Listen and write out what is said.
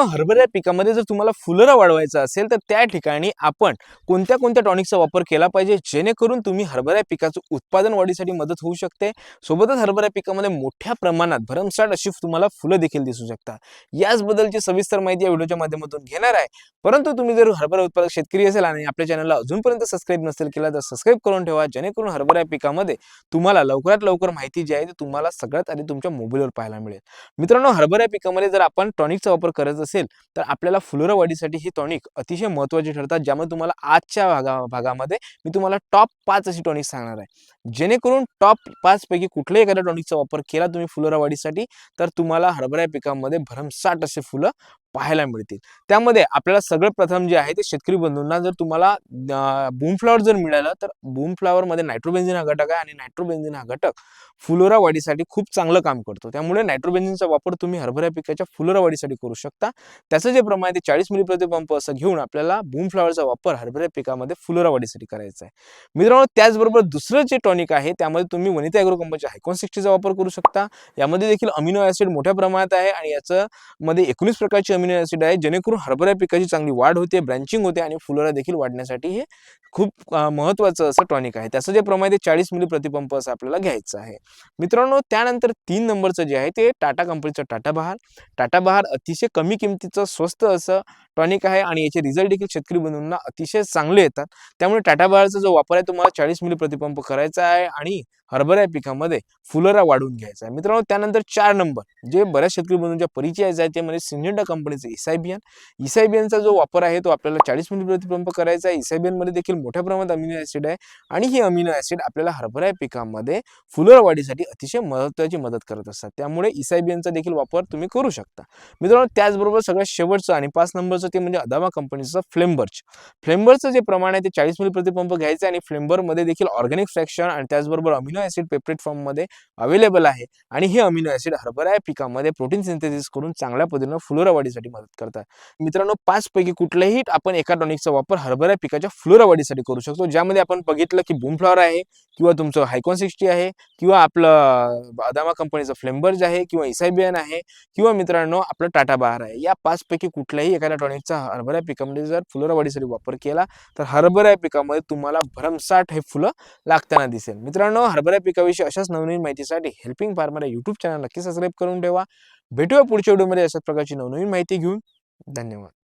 मित्रांनो हरभऱ्या पिकामध्ये जर तुम्हाला फुलरा वाढवायचा असेल तर त्या ठिकाणी आपण कोणत्या कोणत्या टॉनिकचा वापर केला पाहिजे जेणेकरून तुम्ही हरभऱ्या पिकाचं उत्पादन वाढीसाठी मदत होऊ शकते. सोबतच हरभऱ्या पिकामध्ये मोठ्या प्रमाणात भरमसाठ अशी तुम्हाला फुलं देखील दिसू शकतात. याचबद्दलची सविस्तर माहिती या व्हिडिओच्या माध्यमातून घेणार आहे. परंतु तुम्ही जर हरभरा उत्पादक शेतकरी असेल आणि आपल्या चॅनलला अजूनपर्यंत सबस्क्राईब नसेल केला तर सबस्क्राईब करून ठेवा जेणेकरून हरभऱ्या पिकामध्ये तुम्हाला लवकरात लवकर माहिती जी आहे ती तुम्हाला सगळ्यात आधी तुमच्या मोबाईलवर पाहायला मिळेल. मित्रांनो हरभऱ्या पिकामध्ये जर आपण टॉनिकचा वापर करत असेल असेल तर आपल्याला फुलोरा वाढीसाठी ही टॉनिक अतिशय महत्त्वाची ठरतात ज्यामध्ये तुम्हाला आजच्या भागा भागामध्ये मी तुम्हाला टॉप पाच अशी टॉनिक सांगणार आहे. जेणेकरून टॉप पाचपैकी कुठल्याही एखाद्या टॉनिकचा वापर केला तुम्ही फुलोरा वाढीसाठी तर तुम्हाला हरभरा पिकामध्ये भरमसाठ असे फुलं पाहायला मिळतील. त्यामध्ये आपल्याला सगळं प्रथम जे आहे ते शेतकरी बंधूंना जर तुम्हाला बूमफ्लॉवर जर मिळालं तर बूमफ्लॉवरमध्ये नायट्रोबेन्झिन हा घटक आहे आणि नायट्रोबेन्झिन हा घटक फुलोरा वाढीसाठी खूप चांगलं काम करतो. त्यामुळे नायट्रोबेन्झिनचा वापर तुम्ही हरभरा पिकाच्या फुलोरा वाढीसाठी करू शकता. त्याचं जे प्रमाण आहे ते चाळीस मिली प्रतिपंप असं घेऊन आपल्याला बूमफ्लॉवरचा वापर हरभरा पिकामध्ये फुलोरा वाढीसाठी करायचा आहे. मित्रांनो त्याचबरोबर दुसरं जे टॉनिक आहे त्यामध्ये तुम्ही वनिता ॲग्रो कंपनीच्या हायकॉन सिक्स्टीचा वापर करू शकता. यामध्ये देखील अमिनो ॲसिड मोठ्या प्रमाणात आहे आणि याचं मध्ये एकोणीस प्रकारचे अमिनो ॲसिड आहे. जेणेकरून हरभरा पिकाची चांगली वाढ होते ब्रँचिंग होते आणि फुलोरा देखील वाढण्यासाठी हे खूप महत्त्वाचं असं टॉनिक आहे. त्याचं जे प्रमाण आहे ते चाळीस मिली प्रतिपंप असं आपल्याला घ्यायचं आहे. मित्रांनो त्यानंतर तीन नंबरचं जे आहे ते टाटा कंपनीचं टाटा बहार. टाटा बहार अतिशय कमी किमतीचं स्वस्त असं टॉनिक आहे आणि याचे रिझल्ट देखील शेतकरी बंधूंना अतिशय चांगले येतात. त्यामुळे टाटा बहारचा जो वापर आहे तुम्हाला चाळीस मिली प्रतिपंप करायचा आहे आणि हरभरा पिकामध्ये फुलरा वाढवून घ्यायचा आहे. मित्रांनो त्यानंतर चार नंबर जे बऱ्याच शेतकरी बंधूंच्या परिचयाचा आहे ते म्हणजे सिंजेंडा कंपनीचं इसायबियन. इसायबियनचा जो वापर आहे तो आपल्याला चाळीस मिली प्रतिपंप करायचा आहे. इसायबियनमध्ये देखील मोठ्या प्रमाणात अमिनो ॲसिड आहे आणि ही अमिनो ॲसिड आपल्याला हरभरा पिकामध्ये फुलोरा वाढीसाठी अतिशय महत्त्वाची मदत करत असतात. त्यामुळे इसायबियनचा देखील वापर तुम्ही करू शकता. मित्रांनो त्याचबरोबर सगळ्यात शेवटचं आणि पाच नंबर नंबरचं ते म्हणजे अदामा कंपनीचं फ्लेम्बर्च. फ्लेम्बरचं जे प्रमाण आहे ते चाळीस मिली प्रतिपंप घ्यायचं आणि फ्लेम्बरमध्ये देखील ऑर्गॅनिक फ्रॅक्शन आणि त्याचबरोबर अमिनो ॲसिड पेपरेट फॉर्ममध्ये अवेलेबल आहे. आणि हे अमिनो ॲसिड हरभरा या पिकामध्ये प्रोटीन सिंथेसिस करून चांगल्या पद्धतीनं फुलोरा वाढीसाठी मदत करतात. मित्रांनो पाच पैकी कुठल्याही आपण एका टॉनिकचा वापर हरभरा पिकाच्या फ्लोरा वाढीसाठी करू शकतो. ज्यामध्ये आपण बघितलं की बूम आहे किंवा तुमचं हायकॉन सिक्स्टी आहे किंवा आपलं अदामा कंपनीचं फ्लेम्बर्ज आहे किंवा इसायबियन आहे किंवा मित्रांनो आपलं टाटा बहार आहे. या पाच पैकी कुठल्याही एखाद्या टॉनिकचा हरभरा पिकामध्ये जर फुलोरा वाढीसाठी वापर केला तर हरभरा पिकामध्ये तुम्हाला भरमसाठ हे फुलं लागताना दिसेल. मित्रांनो हरभरा पिकाविषयी अशाच नवनवीन माहितीसाठी हेल्पिंग फार्मर या युट्यूब चॅनल नक्की सबस्क्राईब करून ठेवा. भेटूया पुढच्या व्हिडिओमध्ये अशाच प्रकारची नवनवीन माहिती घेऊन. धन्यवाद.